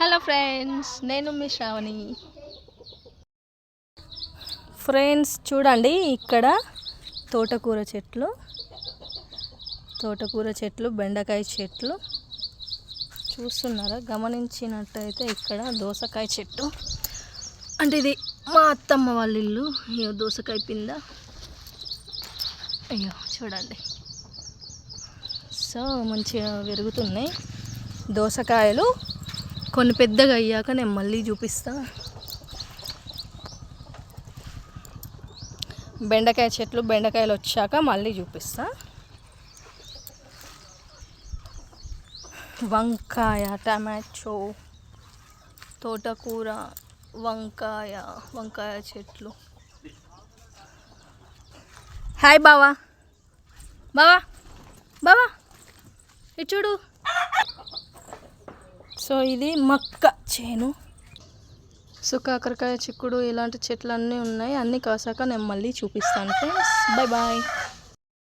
Hello friends నేను మీ Shravani. Friends చూడండి ఇక్కడ తోటకూర చెట్లు తోటకూర చెట్లు బెండకాయ చెట్లు. చూస్తున్నారా? గమనించినట్టయితే ఇక్కడ దోసకాయ చెట్టు. అంటే ఇది మా అత్తమ్మ వాళ్ళ ఇల్లు. అయ్యో దోసకాయ పింద. అయ్యో చూడండి. సో మంచిగా పెరుగుతున్నాయి దోసకాయలు కొన్ని పెద్దగా అయ్యాక నేను మళ్ళీ చూపిస్తా. బెండకాయ చెట్లు బెండకాయలు వచ్చాక మళ్ళీ చూపిస్తా. వంకాయ టమాటో తోటకూర వంకాయ వంకాయ చెట్లు. హాయ్ బావా. బావా బావా ఇచ్చుడు సో ఇది మక్క చేను. సో కాకరకాయ చిక్కుడు ఇలాంటి చెట్లు అన్నీ ఉన్నాయి. అన్నీ కాసాక నేను మళ్ళీ చూపిస్తాను ఫ్రెండ్స్. Bye bye.